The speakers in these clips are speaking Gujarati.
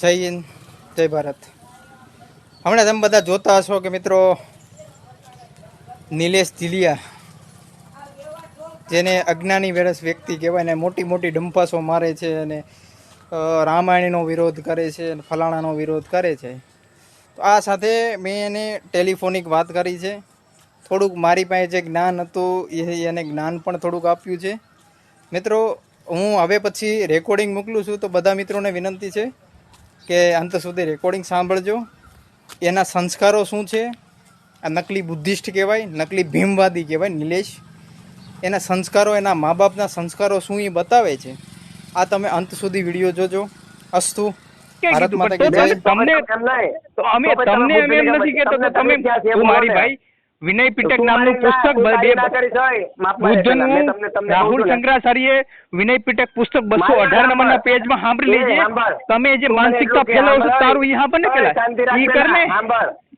જય હિન્દ, જય ભારત. હમણાં તમે બધા જોતા હશો કે મિત્રો, નિલેશ ઝીલિયા જેને અજ્ઞાની વેરસ વ્યક્તિ કહેવાય ને, મોટી મોટી ડંપાસો મારે છે અને રામાયણનો વિરોધ કરે છે અને ફલાણાનો વિરોધ કરે છે. તો આ સાથે મેં એને ટેલિફોનિક વાત કરી છે. થોડુંક મારી પાસે જે જ્ઞાન હતું, એ એને જ્ઞાન પણ થોડુંક આપ્યું છે. મિત્રો, હું હવે પછી રેકોર્ડિંગ મોકલું છું, તો બધા મિત્રોને વિનંતી છે. કે અંત સુધી રેકોર્ડિંગ સાંભળજો. એના સંસ્કારો શું છે? આ નકલી બુદ્ધિસ્ટ કહેવાય નકલી ભીમવાદી કહેવાય નિલેશ. એના સંસ્કારો એના મા બાપના સંસ્કારો શું એ બતાવે છે? આ તમે અંત સુધી વીડિયો જોજો. અસ્તુ ભારત માટે માતા. તમને અમે તમને અમે એમ નથી કહેતો તમે મારી ભાઈ વિનય પિટક નામનું પુસ્તક બુદ્ધનું રાહુલ શંકરાચાર્ય વિનય પિટક પુસ્તક બસો અઢાર સાંભળ. નંબરના પેજમાં સાંભળી લેજે. તમે જે માનસિકતા ફેલાવો છો તારું ઈ પણ પેલા ઈ કર ને.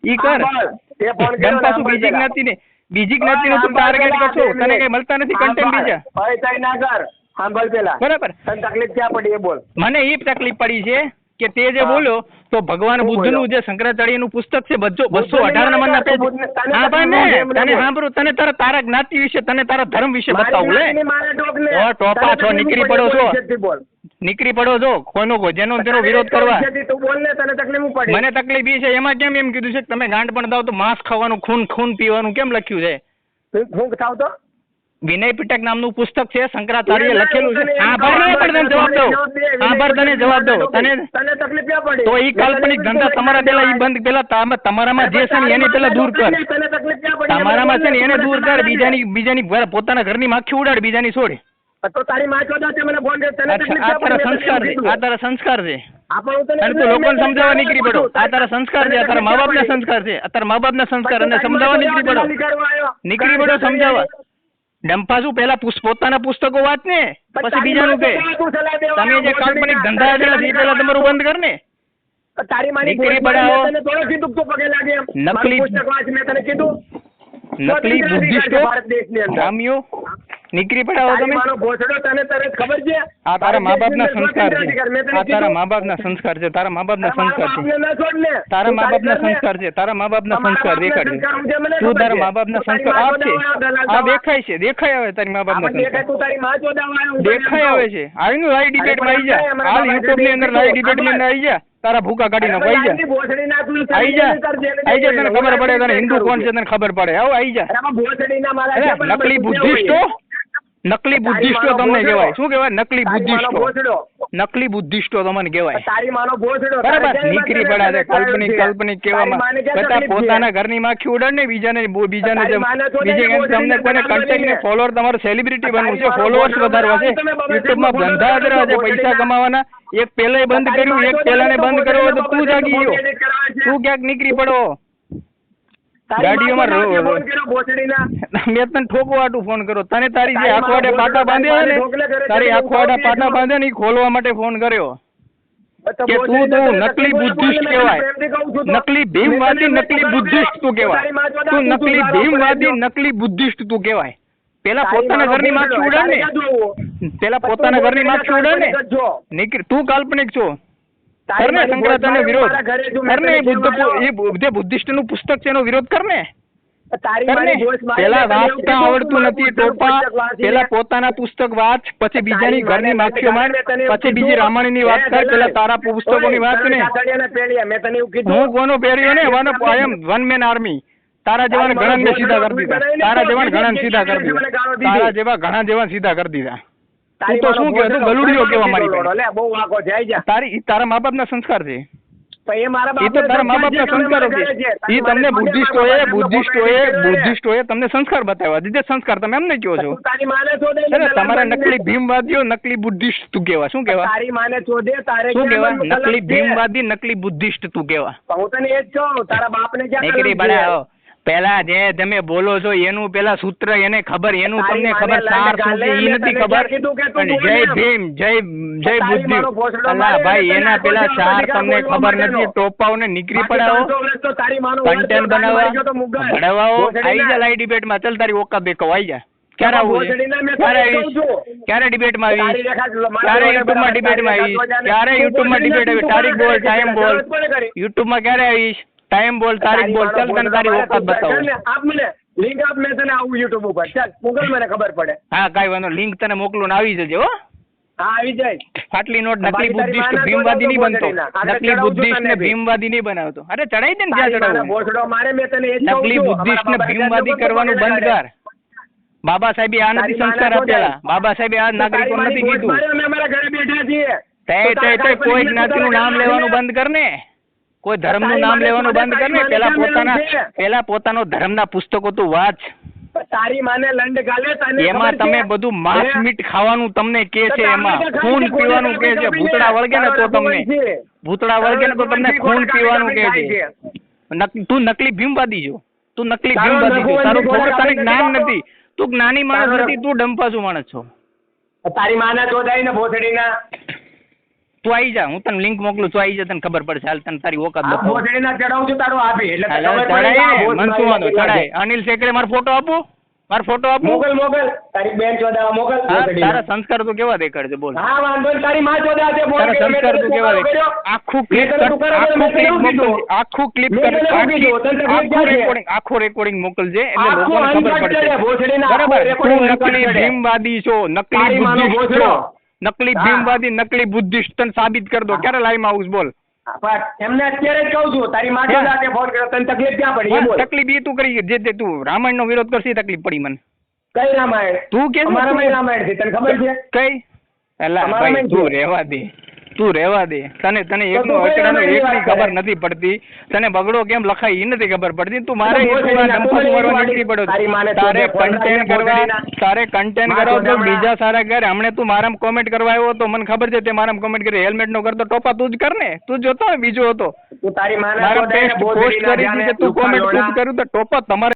ઈ કર. સાંભળ. પાછું બીજી જ્ઞાતિ ને, સાંભળ બીજી જ્ઞાતિ જ્ઞાતિને. તું ટાર્ગેટ કરશો. તને કઈ મળતા નથી કન્ટેન્ટ બીજા. ના કર. સાંભળ પેલા. બરાબર. તને તકલીફ ક્યાં પડી એ બોલ. મને ઈ તકલીફ પડી છે. કે તે જે બોલ્યો તો ભગવાન બુદ્ધનું જે શંકરાચાર્યનું પુસ્તક છે બસો અઢાર નંબર ના પેજ હા ભાઈ ને તને સાંભળું તને તારા તારા જ્ઞાતિ વિશે તને તારા ધર્મ વિશે બતાવું લે. ટોપા છો, નીકળી પડો છો. નીકળી પડો છો કોઈ જેનો તેનો વિરોધ કરવા. મને તકલીફ એ છે એમાં કેમ એમ કીધું છે કે તમે ગાંઠ પણ દાવ તો માંસ ખાવાનું ખૂન ખૂન પીવાનું કેમ લખ્યું છે? ફૂંક તો. વિનય પિટક નામનું પુસ્તક છે શંકરાચાર્ય લખેલું છે. ને પણ તને જવાબ દઉં. આભાર તને જવાબ દઉં. તને તકલીફ ક્યાં પડે? તો ઈ કાલ્પનિક ધંધા તમારા પેલા ઈ બંધ પેલા તમારામાં જે છે ને એને પેલા દૂર કર. તમારામાં છે ને એને દૂર કર. બીજાની બીજાની પોતાના ઘરની માખી ઉડાડ બીજાની છોડ. તો તારી માં ચોદા છે મને ફોન કરે. તને તકલીફ આ ક્યાં તારા પડી? મેં તને સંસ્કાર છે આ તારા સંસ્કાર છે. તને તું લોકોને સમજાવવા નીકળી. પડો. આ તારા સંસ્કાર છે તારા મા બાપના સંસ્કાર છે. તારા મા બાપના સંસ્કાર અને સમજાવવા નીકળી પડો. નીકળી પડો સમજાવવા. ડંપા શું પેલા પોતાના પુસ્તકો વાંચ ને પછી બીજા બીજાનું કે દેવા તમે જે કાલ્પનિક ધંધા તારી છે પેલા તમારું બંધ કર ને. તારી માની ભોજ પડાવો. તને થોડો કીધું કે તું પગે લાગે નકલી- પુસ્તક વાંચ મેં તને કીધું. નકલી બુદ્ધિસ્ટો ભારત દેશની અંદર. નીકળી પડાવો તમે? મારો ભોસડો તને તરત ખબર છે? આ તારા મા બાપના સંસ્કાર છે. મેં આ તારા. મા બાપના સંસ્કાર છે તારા મા બાપના સંસ્કાર છે. તારા મા બાપના સંસ્કાર છે તારા મા બાપના સંસ્કાર દેખાડ તું તારા મા બાપના સંસ્કાર આપ છે આ દેખાય છે દેખાય આવે તારી મા બાપના સંસ્કાર. માં દેખાય. આવે છે. આવીને લાઈવ ડિબેટમાં આવી જા. હાલ યુટ્યુબની અંદર લાઈવ ડિબેટની અંદર આવી જા. તારા ભૂકા કાઢી નાખો આઈ જા. આવી જા. તને ખબર પડે તને હિન્દુ કોણ છે તને ખબર પડે. આવો આવી જા. નકલી બુદ્ધિસ્ટો? નકલી બુદ્ધિસ્ટો તમને કહેવાય. શું કહેવાય? નકલી બુદ્ધિસ્ટો. નકલી બુદ્ધિસ્ટો તમને કહેવાય. તારી માનો ભોસડો. બરાબર? નીકળી પડ્યા છે કાલ્પનિક કાલ્પનિક કહેવામાં. બધા પોતાના ઘરની માખી ઉડાડ ને બીજાને બીજાને બીજે તમને ને કોઈને બનાવવા કન્ટેન્ટ ને ફોલોઅર તમારે સેલિબ્રિટી બનવું છે ફોલોઅર્સ વધારવા છે. યુટ્યુબમાં ધંધા કરવા છે પૈસા કમાવાના. એક પેલાય બંધ કર્યું એક પેલા ને બંધ કર્યો તો તું જાગી ગયો. તું ક્યાંક નીકળી પડો? ગાડીઓમાં માનો રો- ફોન કર્યો ભોસડીના. મેં તને ઠોકવા ફોન કર્યો. તને તારી જે આખવાડે પાટા બાંધ્યા ને તારી છે, પાટા બાંધ્યા ને એ ખોલવા માટે ફોન કર્યો. કે તું તું નકલી બુદ્ધિસ્ટ કહેવાય. નકલી ભીમવાદી નકલી બુદ્ધિસ્ટ તું કેવાય કહેવાય. તું નકલી ભીમવાદી નકલી બુદ્ધિસ્ટ તું કહેવાય. પેલા પોતાના ઘરની માખી ઉડાડ ને? પેલા પોતાના ઘરની માખી ઉડાડ ને. નીકળ તું કાલ્પનિક છો. તારી કર ને મારી શંકરાચાર્યનો ભોજ વિરોધ મારા ઘરે છું, મેં કર ને તને એ બુદ્ધ એ જે બુદ્ધિસ્ટનું પુસ્તક છે એનો વિરોધ કર ને તારી કર ને મારી ભોજ મારી પેલા વાંચતા આવડતું નથી ટોપા પેલા પોતાના પુસ્તક વાંચ પછી બીજાની ઘરની માખીઓ મેં માંડ તને એવું પછી બીજી રામાયણની વાત થાય કર પેલા તારા પુસ્તકો ની વાત ને. હું કોનો પહેર્યો ને? One I am one man army તારા જેવા ઘણા સીધા કરી દીધા. તારા જેવા ઘણા સીધા કરી દીધા. તારા જેવા ઘણા જેવા સીધા કરી દીધા. તારી તો શું માનો તું ગલુડિયો કેવા મારી. લે, બહુ વાંકો જાય જા. તારી તારા મા બાપના સંસ્કાર છે. એ મારા એ તો તારા મા બાપના સંસ્કાર છે, મારે તમને બુદ્ધિસ્ટોએ બુદ્ધિસ્ટોએ બુદ્ધિસ્ટોએ તમને સંસ્કાર બતાવ્યા. દીધે સંસ્કાર તમે એમ નહીં કહો છો. તારી માને તમારા નકલી ભીમવાદીઓ નકલી બુદ્ધિસ્ટ તું કેવા? શું કેવા? તારી માને ચોદે તારે શું કેવા? નકલી ભીમવાદી નકલી બુદ્ધિસ્ટ તું કેવા? હું તને એ જ કહું તારા બાપને ક્યાં નીકળી બનાવો પેલા જે તમે બોલો છો એનું પેલા સૂત્ર એને ખબર એનું તમને ખબર સાર શું છે એ નથી ખબર. જય ભીમ જય જય બુદ્ધિ. અલા ભાઈ એના પેલા સાર તમને ખબર. નથી ટોપાઓને નીકળી પડાવો. કન્ટેન્ટ બનાવવા. મારી ગયો ભણાવો ભોસડીના. આઈ જા લાઈવ ડિબેટમાં. ચાલ તારી ઓકા બેકો આવી જા. ક્યારે આવું છે? ક્યારે આવીશ? ક્યારે ડિબેટમાં મારા ક્યારે યુટ્યુબમાં ડિબેટમાં આવી ક્યારે યુટ્યુબમાં ડિબેટ આવી તારીખ બોલ ટાઈમ બોલ યુટ્યુબમાં યુટ્યુબમાં ક્યારે આવીશ? ટાઈમ બોલ તારીખ બોલ ચાલ તને તારી ઓકાત બતાવું. આપ મને લિંક આપ મેં તને આવું યુટ્યુબ ઉપર. ચાલ મોકલ મને ખબર પડે. હા કાઈ વાંધો લિંક તને મોકલું ને આવી જજે હો. હા આવી જાય. ફાટલી નોટ નકલી બુદ્ધિસ્ટ ભીમવાદી નહીં બનતો. નકલી બુદ્ધિસ્ટ ને ભીમવાદી નહીં બનાવતો. અરે ચડાઈ દે ને જ્યાં ચડાવું. બોસડો મારે મેં તને એ નકલી બુદ્ધિસ્ટ ને ભીમવાદી કરવાનું બંધ કર. બાબા સાહેબે આ નથી સંસ્કાર આપેલા બાબા સાહેબે આ નાગરિકો નથી કીધું. અમે અમારા ઘરે બેઠા છીએ. તે તે કોઈ કાંઈ જ્ઞાતિનું નામ લેવાનું બંધ કર ને કોઈ ધર્મનું નામ લેવાનું બંધ કર ને પેલા પોતાના? પેલા પોતાનો ધર્મના પુસ્તકો તું વાંચ. તારી માને લંડ ગાલે તને એમાં તમે બધું માંસ મીટ ખાવાનું તમને કે છે એમાં. ખૂન પીવાનું કે છે? ભૂતડા વળગે ને તો તમને. ભૂતડા વળગે ને તો તમને ખૂન પીવાનું કે છે. તું નકલી ભીમવાદી છો. તું નકલી ભીમવાદી છો. તારું ખબર તને જ્ઞાન નથી. તું જ્ઞાની માણસ નથી તું ડંપાસુ માણસ છો. તારી માને તો દઈ ને ભોસડીના તું આવી જા હું તને લિંક મોકલું તું આવી જા તને ખબર પડશે. હાલ તને તારી ઓકાત આ બતાવું ભોસડીના ચડાવું છું તારું આપી એટલે અનિલ શેકરે મારો ફોટો આપો? મારો ફોટો આપો? મોકલ મોકલ. તારી બેન ચોદા મોકલ. તારા સંસ્કાર તો કેવા દેખાડજે બોલ. હા વાંધો તારી માં ચોદા છે બોલ તારા સંસ્કાર તો કેવા ફોન આખું ક્લિપ આખું ક્લિપ મોકલ આખું રેકોર્ડિંગ આખું રેકોર્ડિંગ મોકલજે એટલે લોકોને ખબર પડશે. બરાબર? તું નકલી ભીમવાદી છો નકલી બુદ્ધિસ્ટ છો. નકલી ભીમવાદી નકલી બુદ્ધિસ્ટ સાબિત કરી દો. ક્યારે લાઈવ આવું બોલ. એમને અત્યારે જ કહું છું તારી માં હે? ફોન કર્યો તને તકલીફ ક્યાં પડી? એ બોલ. તકલીફ એ તું કરી જે તે તું રામાયણ નો વિરોધ કરશી તકલીફ પડી મને. કઈ રામાયણ? તું કે અમારામાં રામાયણ છે તને ખબર છે? કઈ? તમારા ભાઈ તું. રહેવા દે. તું રહેવા દે. તને તને એકનું અચડાનું એકની ખબર નથી પડતી. તને બગડો કેમ લખાય એ નથી ખબર પડતી. તું મારે નીકળી પડ્યો તારે કન્ટેન્ટ કરવા તારે કન્ટેન્ટમાં કરો તો બીજા સારા ઘર હમણે તું મારામાં કોમેન્ટ કરવા આવ્યો તો મને ખબર છે તે મારામાં કોમેન્ટ કરી હેલ્મેટ નો કરતો ટોપા તું જ કર ને. તું જોતો ને બીજો હતો. તું તારી મારા પોસ્ટ કરી તું કોમેન્ટ તું કર્યું તો ટોપા તમારે